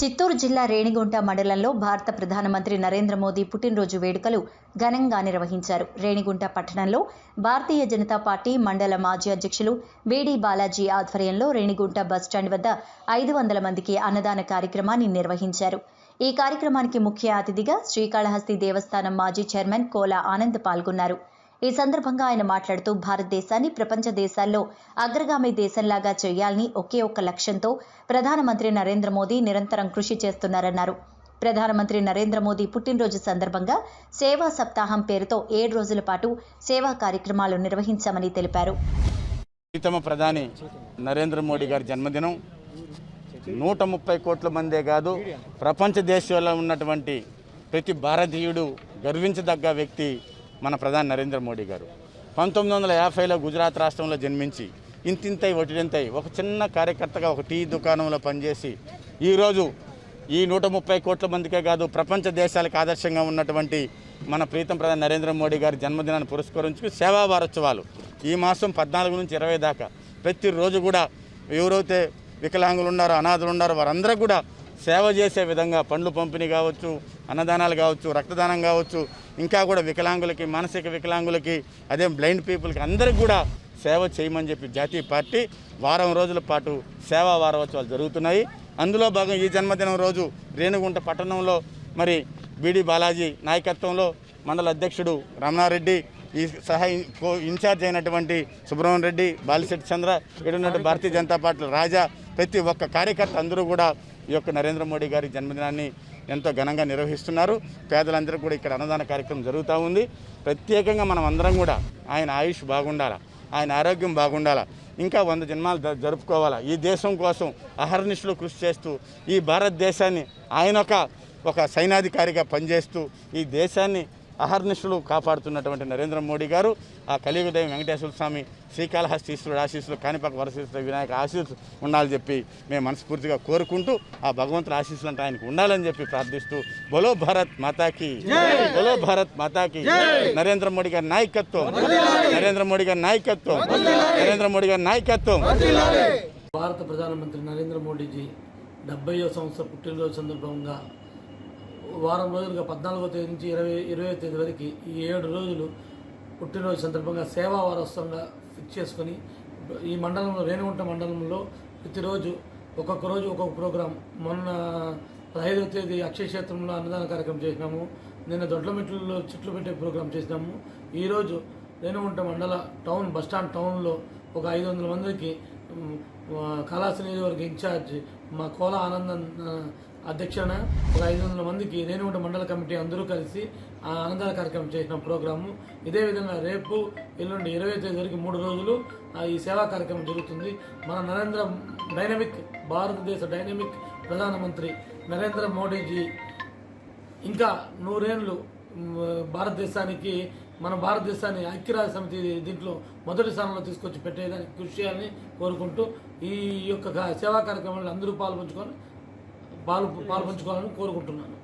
చిత్తూరు జిల్లా రేణిగుంట మండలంలో భారత ప్రధానమంత్రి నరేంద్ర మోదీ పుట్టినరోజు వేడుకలు ఘనంగా నిర్వహించారు. రేణిగుంట పట్టణంలో భారతీయ జనతా పార్టీ మండల మాజీ అధ్యక్షులు బీడీ బాలాజీ ఆధ్వర్యంలో రేణిగుంట బస్టాండ్ వద్ద ఐదు వందల మందికి అన్నదాన కార్యక్రమాన్ని నిర్వహించారు. ఈ కార్యక్రమానికి ముఖ్య అతిథిగా శ్రీకాళహస్తి దేవస్థానం మాజీ చైర్మన్ కోలా ఆనంద్ పాల్గొన్నారు. ఈ సందర్భంగా ఆయన మాట్లాడుతూ భారతదేశాన్ని ప్రపంచ దేశాల్లో అగ్రగామి దేశంలాగా చేయాలని ఒకే ఒక్క లక్ష్యంతో ప్రధానమంత్రి నరేంద్ర మోదీ నిరంతరం కృషి చేస్తున్నారన్నారు. ప్రధానమంత్రి నరేంద్ర మోదీ పుట్టినరోజు సందర్భంగా సేవా సప్తాహం పేరుతో ఏడు రోజుల పాటు సేవా కార్యక్రమాలు నిర్వహించామని తెలిపారు. ప్రీతమ ప్రధాని నరేంద్ర మోడీ గారి జన్మదినం నూట ముప్పై కోట్ల మందే కాదు ప్రపంచ దేశాల్లో ఉన్నటువంటి ప్రతి భారతీయుడు గర్వించదగ్గ వ్యక్తి మన ప్రధాని నరేంద్ర మోడీ గారు. పంతొమ్మిది వందల యాభైలో గుజరాత్ రాష్ట్రంలో జన్మించి ఇంతింతై ఒటింతై ఒక చిన్న కార్యకర్తగా ఒక టీ దుకాణంలో పనిచేసి ఈరోజు ఈ నూట ముప్పై కోట్ల మందికే కాదు ప్రపంచ దేశాలకు ఆదర్శంగా ఉన్నటువంటి మన ప్రీతం ప్రధాని నరేంద్ర మోడీ గారి జన్మదినాన్ని పురస్కరించుకు సేవా వారోత్సవాలు. ఈ మాసం పద్నాలుగు నుంచి ఇరవై దాకా ప్రతిరోజు కూడా ఎవరైతే వికలాంగులు ఉన్నారో అనాథులు ఉన్నారో వారందరూ కూడా సేవ చేసే విధంగా పండ్లు పంపిణీ కావచ్చు అన్నదానాలు కావచ్చు రక్తదానం కావచ్చు ఇంకా కూడా వికలాంగులకి మానసిక వికలాంగులకి అదే బ్లైండ్ పీపుల్కి అందరికి కూడా సేవ చేయమని చెప్పి జాతీయ పార్టీ వారం రోజుల పాటు సేవా వారోత్సవాలు జరుగుతున్నాయి. అందులో భాగం ఈ జన్మదినం రోజు రేణుగుంట పట్టణంలో మరి బీడి బాలాజీ నాయకత్వంలో మండల అధ్యక్షుడు రమణారెడ్డి ఈ సహాయ కో ఇన్ఛార్జ్ అయినటువంటి సుబ్రహ్మణ్య రెడ్డి బాలిశెట్టి చంద్ర ఇక్కడ భారతీయ జనతా పార్టీ రాజా ప్రతి ఒక్క కార్యకర్త అందరూ కూడా ఈ యొక్క నరేంద్ర మోడీ గారి జన్మదినాన్ని ఎంతో ఘనంగా నిర్వహిస్తున్నారు. పేదలందరూ కూడా ఇక్కడ అన్నదాన కార్యక్రమం జరుగుతూ ఉంది. ప్రత్యేకంగా మనం అందరం కూడా ఆయన ఆయుష్ బాగుండాలా ఆయన ఆరోగ్యం బాగుండాలా ఇంకా వంద జన్మాలు జరుపుకోవాలా. ఈ దేశం కోసం అహర్నిశలు కృషి చేస్తూ ఈ భారతదేశాన్ని ఆయన ఒక ఒక సైనాధికారిగా పనిచేస్తూ ఈ దేశాన్ని అహర్నిశలు కాపాడుతున్నటువంటి నరేంద్ర మోడీ గారు ఆ కలియుగదయం వెంకటేశ్వర స్వామి శ్రీకాళహస్తీశ్వరుడు ఆశీస్సులు కాణిపాక వరశీశ్వర వినాయక ఆశీస్సులు ఉండాలని చెప్పి మేము మనస్ఫూర్తిగా కోరుకుంటూ ఆ భగవంతుల ఆశీస్సులు అంటే ఆయనకు ఉండాలని చెప్పి ప్రార్థిస్తూ బొలో భారత్ మాతాకి బొలో భారత్ మాతాకి నరేంద్ర మోడీ గారి నాయకత్వం నరేంద్ర మోడీ గారి నాయకత్వం నరేంద్ర మోడీ గారి నాయకత్వం. భారత ప్రధానమంత్రి నరేంద్ర మోడీజీ డెబ్బైవ సంవత్సర పుట్టినరోజు సందర్భంగా వారం రోజులుగా పద్నాలుగో తేదీ నుంచి ఇరవై ఇరవై తేదీ వరకు ఈ ఏడు రోజులు పుట్టినరోజు సందర్భంగా సేవా వారోత్సవంగా ఫిక్స్ చేసుకొని ఈ మండలంలో రేణుగుంట మండలంలో ప్రతిరోజు ఒక్కొక్క రోజు ఒక్కొక్క ప్రోగ్రాం. మొన్న పదహైదవ తేదీ అక్షయక్షేత్రంలో అన్నదాన కార్యక్రమం చేసినాము. నిన్న దొడ్లమెట్లలో చెట్లు పెట్టే ప్రోగ్రాం చేసినాము. ఈరోజు రేణుగుంట మండల టౌన్ బస్టాండ్ టౌన్లో ఒక ఐదు వందల మందికి మ్, నియోజకవర్గ ఇన్ఛార్జ్ మా కోల ఆనందన్ అధ్యక్షణ ఒక ఐదు వందల మందికి రేణుగుంట మండల కమిటీ అందరూ కలిసి ఆ ఆనందాల కార్యక్రమం చేసిన ప్రోగ్రాము. ఇదే విధంగా రేపు ఎల్లుండి ఇరవై తేదీ వరకు మూడు రోజులు ఈ సేవా కార్యక్రమం జరుగుతుంది. మన నరేంద్ర డైనమిక్ భారతదేశ డైనమిక్ ప్రధానమంత్రి నరేంద్ర మోడీజీ ఇంకా నూరేళ్ళు భారతదేశానికి మన భారతదేశాన్ని ఐక్యరాజ్య సమితి దీంట్లో మొదటి స్థానంలో తీసుకొచ్చి పెట్టేదానికి కృషి చేయాలని కోరుకుంటూ ఈ యొక్క సేవా కార్యక్రమంలో అందరూ పాల్పంచుకొని పాలు పాల్పంచుకోవాలని కోరుకుంటున్నాను.